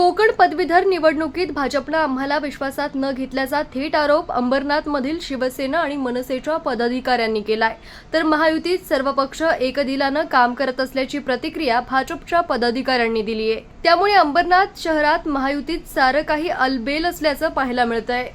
कोकण पदवीधर निवडणुकीत भाजपनं आम्हाला विश्वासात न घेतल्याचा थेट आरोप अंबरनाथमधील शिवसेना आणि मनसेच्या पदाधिकाऱ्यांनी केलाय. तर महायुतीत सर्व पक्ष एकदिलानं काम करत असल्याची प्रतिक्रिया भाजपच्या पदाधिकाऱ्यांनी दिली आहे त्यामुळे अंबरनाथ शहरात महायुतीत सारं काही अलबेल असल्याचं पाहायला मिळतंय.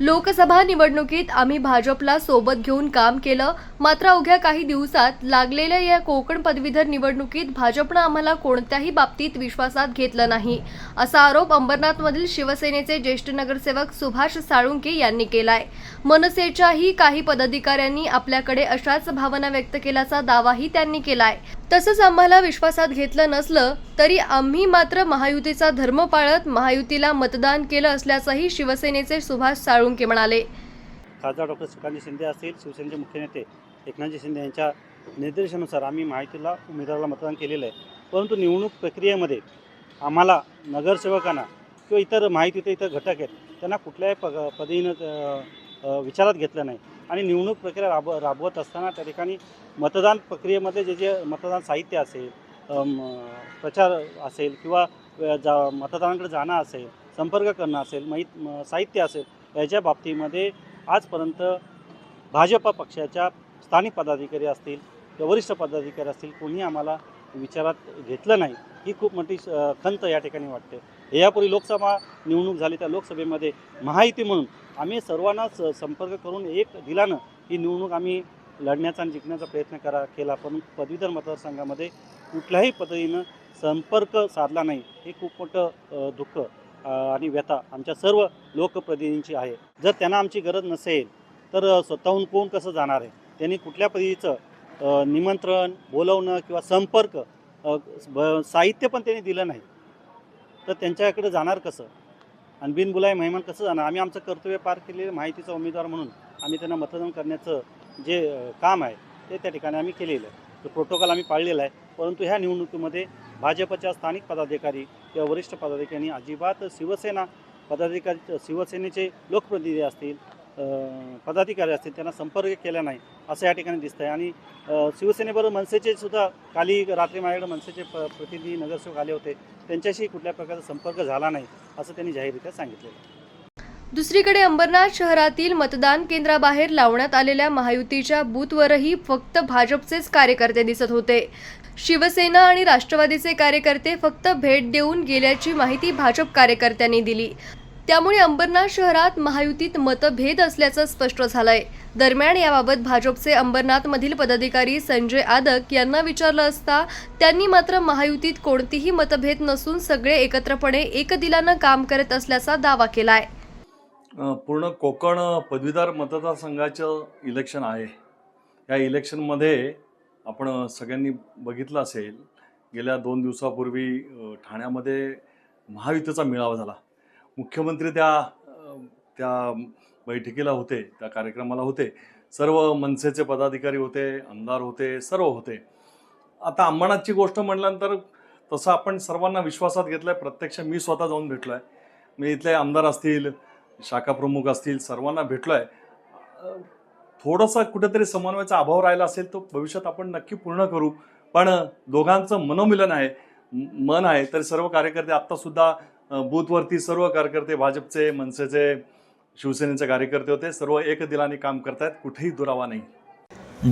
लोकसभा निवडणुकीत आम्ही भाजपला सोबत घेऊन काम केलं. मात्र अवघ्या काही दिवसात लागलेल्या या कोकण पदवीधर निवडणुकीत भाजपनं आम्हाला कोणत्याही बाबतीत विश्वासात घेतलं नाही. असा आरोप अंबरनाथमधील शिवसेनेचे ज्येष्ठ नगरसेवक सुभाष साळुंके यांनी केलाय. मनसेच्याही काही पदाधिकाऱ्यांनी आपल्याकडे अशाच भावना व्यक्त केल्याचा दावाही त्यांनी केलाय. तसंच आम्हाला विश्वासात घेतलं नसलं तरी आम्ही मात्र महायुतीचा धर्म पाळत महायुतीला मतदान केलं असल्याचंही शिवसेनेचे सुभाष साळुंके म्हणाले. खासदार डॉक्टर सुकांत शिंदे असतील शिवसेनेचे मुख्य नेते एकनाथजी शिंदे यांच्या निर्देशानुसार आम्ही माहितीला उमेदवाराला मतदान केलेलं आहे. परंतु निवडणूक प्रक्रियेमध्ये आम्हाला नगरसेवकांना किंवा इतर माहितीचे इतर घटक आहेत त्यांना कुठल्याही पग पदवीनं विचारात घेतलं नाही. आणि निवडणूक प्रक्रिया राब राबवत असताना त्या ठिकाणी मतदान प्रक्रियेमध्ये जे जे मतदान साहित्य असेल प्रचार असेल किंवा जा मतदारांकडे जाणं असेल संपर्क करणं असेल माहीत साहित्य असेल याच्या बाबतीमध्ये आजपर्यंत भाजप पक्षाच्या स्थानिक पदाधिकारी असतील किंवा वरिष्ठ पदाधिकारी असतील कोणी आम्हाला विचारात घेतलं नाही. ही खूप मोठी खंत या ठिकाणी वाटते. यापूर्वी लोकसभा निवडणूक झाली त्या लोकसभेमध्ये महायुती म्हणून आम्ही सर्वांनाच संपर्क करून एक दिलानं ही निवडणूक आम्ही लढण्याचा आणि जिंकण्याचा प्रयत्न करा केला. पण पदवीधर मतदारसंघामध्ये कुठल्याही पद्धतीनं संपर्क साधला नाही. हे खूप मोठं दुःख आणि व्यथा आमच्या सर्व लोकप्रतिनिधींची आहे. जर त्यांना आमची गरज नसेल तर स्वतःहून कोण कसं जाणार आहे? त्यांनी कुठल्या पद्धतीचं निमंत्रण बोलवणं किंवा संपर्क ब- साहित्य पण त्यांनी दिलं नाही. तर त्यांच्याकडे जाणार कसं? आणि बिनबुलाय मेहमान कसं जाणार? आम्ही आमचं कर्तव्य पार केलेलं माहितीचा उमेदवार म्हणून आम्ही त्यांना मतदान करण्याचं जे काम आहे ते त्या ठिकाणी आम्ही केलेलं आहे. तो प्रोटोकॉल आम्ही पाळलेला आहे. परंतु ह्या निवडणुकीमध्ये भाजपच्या स्थानिक पदाधिकारी किंवा वरिष्ठ पदाधिकारी अजिबात शिवसेना पदाधिकारी शिवसेनेचे लोकप्रतिनिधी असतील पदाधिकारी असतील त्यांना संपर्क केला नाही असं या ठिकाणी दिसतं आहे आणि शिवसेनेबरोबर मनसेचे सुद्धा काली रात्री माझ्याकडे मनसेचे प प्रतिनिधी नगरसेवक आले होते त्यांच्याशी कुठल्या प्रकारचा संपर्क झाला नाही असं त्यांनी जाहीररित्या सांगितलेलं दुसरीकडे अंबरनाथ शहरातील मतदान केंद्राबाहेर लावण्यात आलेल्या महायुतीच्या बूथवरही फक्त भाजपचेच कार्यकर्ते दिसत होते. शिवसेना आणि राष्ट्रवादीचे कार्यकर्ते फक्त भेट देऊन गेल्याची माहिती भाजप कार्यकर्त्यांनी दिली. त्यामुळे अंबरनाथ शहरात महायुतीत मतभेद असल्याचं स्पष्ट झालंय. दरम्यान याबाबत भाजपचे अंबरनाथमधील पदाधिकारी संजय आदक यांना विचारलं असता त्यांनी मात्र महायुतीत कोणतीही मतभेद नसून सगळे एकत्रपणे एकदिलानं काम करत असल्याचा दावा केलाय. पूर्ण कोकण पदवीधर मतदारसंघाचं इलेक्शन आहे. या इलेक्शनमध्ये आपण सगळ्यांनी बघितलं असेल गेल्या दोन दिवसापूर्वी ठाण्यामध्ये महायुतीचा मेळावा झाला. मुख्यमंत्री त्या त्या बैठकीला होते त्या कार्यक्रमाला होते. सर्व मनसेचे पदाधिकारी होते आमदार होते सर्व होते. आता अंबरनाथची गोष्ट म्हटल्यानंतर तसं आपण सर्वांना विश्वासात घेतलं आहे प्रत्यक्ष मी स्वतः जाऊन भेटलो आहे मी इथले आमदार असतील शाखाप्रमुख असतील सर्वांना भेटलो आहे थोडंसं कुठेतरी समन्वयाचा अभाव राहिला असेल तो भविष्यात आपण नक्की पूर्ण करू. पण दोघांचं मनोमिलन आहे मन आहे तर सर्व कार्यकर्ते आत्तासुद्धा बूथवरती सर्व कार्यकर्ते भाजपचे मनसेचे शिवसेनेचे कार्यकर्ते होते. सर्व एक दिलाने काम करतायत. कुठेही दुरावा नाही.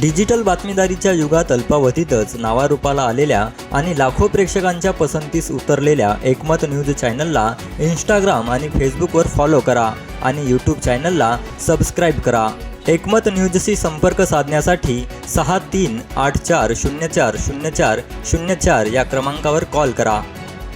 डिजिटल बातमीदारीच्या युगात अल्पावधीतच नावारूपाला आलेल्या आणि लाखो प्रेक्षकांच्या पसंतीस उतरलेल्या एकमत न्यूज चॅनलला इंस्टाग्राम आणि फेसबुकवर फॉलो करा आणि यूट्यूब चॅनलला सबस्क्राईब करा. एकमत न्यूजशी संपर्क साधण्यासाठी सहा तीन आठ चार शून्य चार शून्य चार शून्य चार या क्रमांकावर कॉल करा.